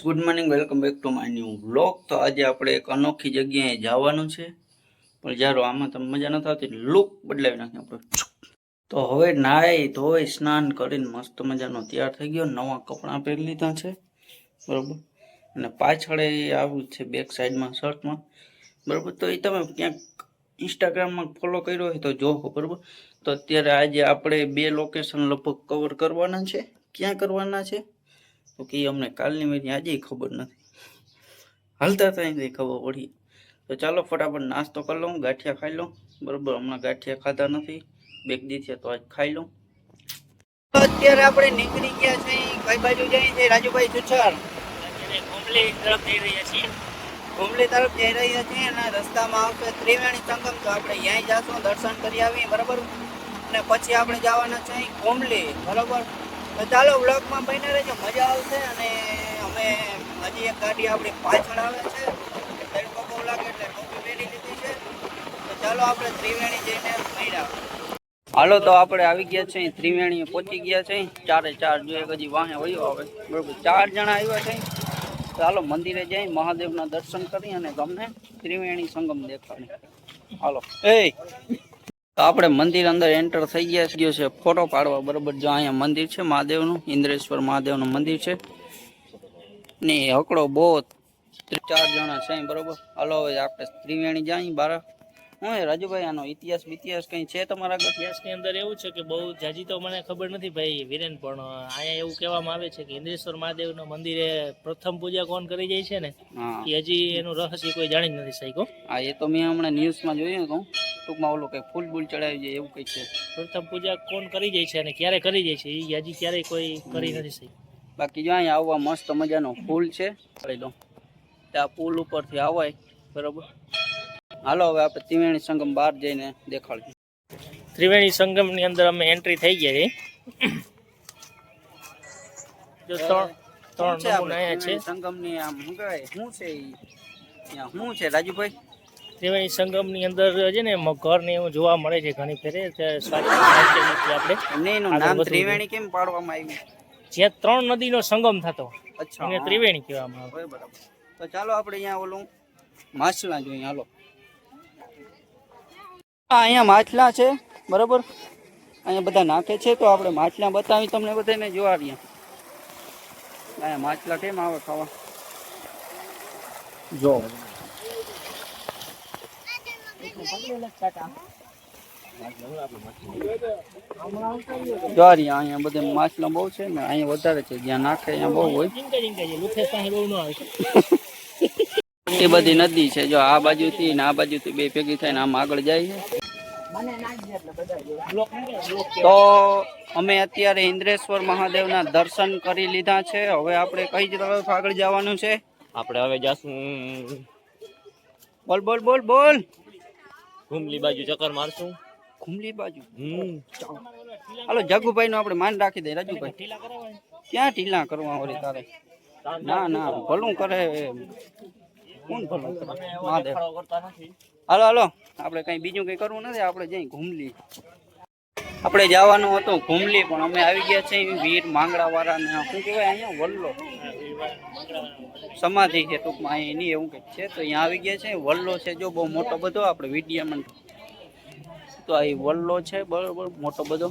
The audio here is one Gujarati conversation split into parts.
Good morning welcome back to my new blog તો આજે આપણે એક અનોખી જગ્યાએ જવાનું છે. પણ જ્યારે આમાં તમને મજા નથી આવતી. લુક બદલાવી નાખી આપણે. તો હવે નાહી ધોઈ સ્નાન કરીને મસ્ત મજાનો તૈયાર થઈ ગયો. નવા કપડાં પહેરી લીધા છે. બરાબર? અને પાછળ એ આવ્યું છે બેક સાઈડમાં શર્ટમાં બરાબર? તો એ તમે ક્યાંક ઇન્સ્ટાગ્રામમાં ફોલો કર્યો હોય તો જોવો, બરાબર? તો અત્યારે આજે આપણે બે લોકેશન લગભગ કવર કરવાના છે. ક્યાં કરવાના છે? તો કે અમને કાલની મેં આજે ખબર નથી. હાલતા થાય તે ખબર પડી. તો ચાલો ફટાફટ નાસ્તો કરી લઉં ગાંઠિયા ખાઈ લઉં. બરોબર હમણાં ગાંઠિયા ખાધા નથી. બેક દી છે તો આજ ખાઈ લઉં. અત્યારે આપણે નીકળી ગયા છે કઈ બાજુ જઈએ છીએ રાજુભાઈ સુછાર ગોમલી તરફ જઈ રહ્યા છીએ. ગોમલી તરફ જઈ રહ્યા છીએ અને રસ્તામાં આવશે ત્રિવેણી સંગમ. તો આપણે ત્યાં જાશું દર્શન કરી આવીએ બરાબર? અને પછી આપણે જવાના છે ગોમલી બરાબર? ચાલો વ્લોગમાં બને રહેજો. મજા આવશે અને અમે હજી એક ગાડી આપણી પાછળ આવે છે. ચાલો આપણે ત્રિવેણી જઈને મળ્યા. હાલો તો આપણે આવી ગયા છે ત્રિવેણીએ પહોંચી ગયા છે ચારે ચાર જો એક હજી વાહે વયો આવે. બરોબર. ચાર જણા આવ્યા છે. ચાલો મંદિરે જઈ મહાદેવના દર્શન કરી અને તમને ત્રિવેણી સંગમ દેખાડી. હાલો. એ તો આપણે મંદિર અંદર એન્ટર થઈ ગયા ગયો છે ફોટો પાડવા બરોબર. જો અહીંયા મંદિર છે મહાદેવનું ઇન્દ્રેશ્વર મહાદેવનું મંદિર છે. ને હકડો બહુ ચાર જણા છે બરોબર. હલો હવે આપણે ત્રિવેણી જાય બાર. હું રાજુભાઈ આનો ઇતિહાસ ઇતિહાસ કઈ છે તમારા ઇતિહાસની અંદર એવું છે કે બહુ જાજી તો મને ખબર નથી ભાઈ વિરેન પણ અહીંયા એવું કહેવામાં આવે છે કે ઇન્દ્રેશ્વર મહાદેવના મંદિરે પ્રથમ પૂજા કોણ કરી જાય છે ને? એ હજી એનું રહસ્ય કોઈ જાણી જ નથી શક્યો. હા એ તો મેં હમણાં ન્યૂઝમાં જોયું હતું. ટૂંકમાં ઓલું કંઈક ફૂલ બૂલ ચડાવી જાય એવું કંઈક છે. પ્રથમ પૂજા કોણ કરી જાય છે અને ક્યારે કરી જાય છે? એ હજી ક્યારેય કોઈ કરી નથી શક્યું બાકી જો અહીંયા આવવા મસ્ત મજાનો ફૂલ છે. કરી દો ત્યાં પુલ ઉપરથી આવાય. બરોબર? હાલો હવે આપણે ત્રિવેણી સંગમ બહાર જઈને દેખાડીએ ત્રિવેણી સંગમની અંદર અમે એન્ટ્રી થઈ ગયા છે જો ત્રણ ત્રણ નમૂના અહીંયા છે. સંગમની આમ શું કહેવાય? શું છે ત્યાં શું છે રાજુભાઈ? ત્રિવેણી સંગમની અંદર છે ને ઘર ને એવું જોવા મળે છે ઘણી ફેરે આપણે. ત્રિવેણી કેમ પાડવામાં આવ્યું? જ્યાં ત્રણ નદીનો સંગમ થતો. અચ્છા એને ત્રિવેણી કહેવામાં આવે. બરાબર. તો ચાલો આપણે અહીંયા ઓલું માછલા જોઈએ હાલો. આ અહીંયા માછલા છે બરોબર? અહીંયા બધા નાખે છે તો આપણે માછલા બતાવી તમને બધાને જોવાડીએ અહીંયા માછલા કેમ આવે ખાવા? જો અહીંયા બધે માછલા બહુ છે ને અહીંયા વધારે છે જ્યાં નાખે અહીંયા બહુ હોય. એ બધી નદી છે જો આ બાજુથી ને આ બાજુથી બે ભેગી થઈને આમ આગળ જાય છે. તો અમે અત્યારે ઇન્દ્રેશ્વર મહાદેવના દર્શન કરી લીધા છે. હવે આપણે કઈ તરફ આગળ જવાનું છે? આપણે હવે જશું. બોલ બોલ બોલ બોલ. ઘુમલી બાજુ ચક્કર મારશું. ખુમલી બાજુ? હમ. હાલો જગુભાઈ નું આપણે માન રાખી દઈએ રાજુભાઈ. ક્યાં ઢીલા કરવા હોય તારે? ના ના ભલું કરે કોણ ભલું કરે? મહાદેવ. હાલો હાલો. આપણે કઈ બીજું કઈ કરવું નથી આપણે જઈ ઘુમલી આપણે જવાનું હતું ઘુમલી, પણ અમે આવી ગયા છે વીર માંગડા વાળા ને શું કહેવાય, અહીંયા વલ્લો. સમાધિ છે ટૂંકમાં અહીં એની એવું કંઈક છે. તો અહીંયા આવી ગયા છે વલ્લો છે, જો બહુ મોટો બધો, આપણે વિડીયામાં તો આ વલ્લો છે, બરોબર, મોટો બધો.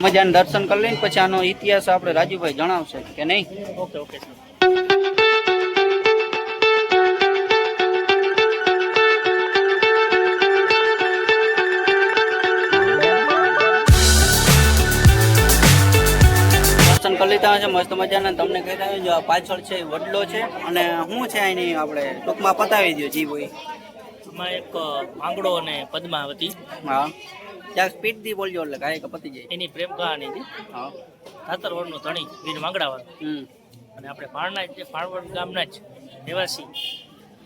મજાનું દર્શન કરી લઈને, પછી આનો ઇતિહાસ આપણે રાજુભાઈ જણાવશે, કે નહીં? ઓકે ઓકે કરી લીધા છે મસ્ત મજાના. તમને કહી રહ્યું જો પાછળ છે વડલો છે. અને શું છે એની આપણે ટૂંકમાં પતાવી દો જીવો એ એમાં એક પાંગડો અને પદ્માવતી. હા. ત્યાં સ્પીડથી બોલજો એટલે ગાય પતી જાય. એની પ્રેમ કહાની છે. હા. ખાતરનું ધણી વીર હમ. અને આપણે પાણના જ પાણવડ ગામના જ રહેવાસી.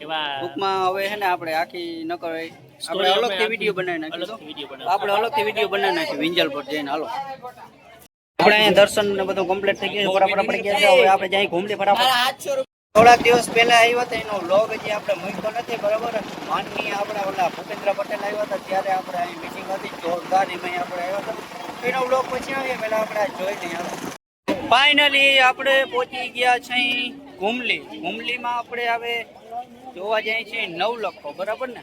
એવા ટૂંકમાં હવે છે ને આપણે આખી ન કરે આપણે અલગથી વીડિયો બનાવી બનાવી. આપણે અલગથી વીડિયો બનાવી નાખીશું વિંજલ પર જઈને હાલો. આપણે અહીંયા દર્શન ને બધું કમ્પ્લીટ થઈ ગયું. બરાબર આપણે ગયા છે. હવે આપણે જાય ઘૂમલી બરાબર થોડાક દિવસ પહેલા આવ્યા હતા એનો લોગ હજી આપણે મૂક્યો નથી બરાબર? માનની આપણે ઓલા ભૂપેન્દ્ર પટેલ આવ્યા હતા. ત્યારે આપણે અહીં મીટિંગ હતી. જોરદાર એમાં આપણે આવ્યા હતા. એનો વ્લોગ પછી આવીએ. પહેલા આપણે જોઈ લઈએ. ફાઇનલી આપણે પહોંચી ગયા છે ઘૂમલી. ઘૂમલીમાં આપણે હવે જોવા જઈએ છીએ નવ લખો બરાબર ને?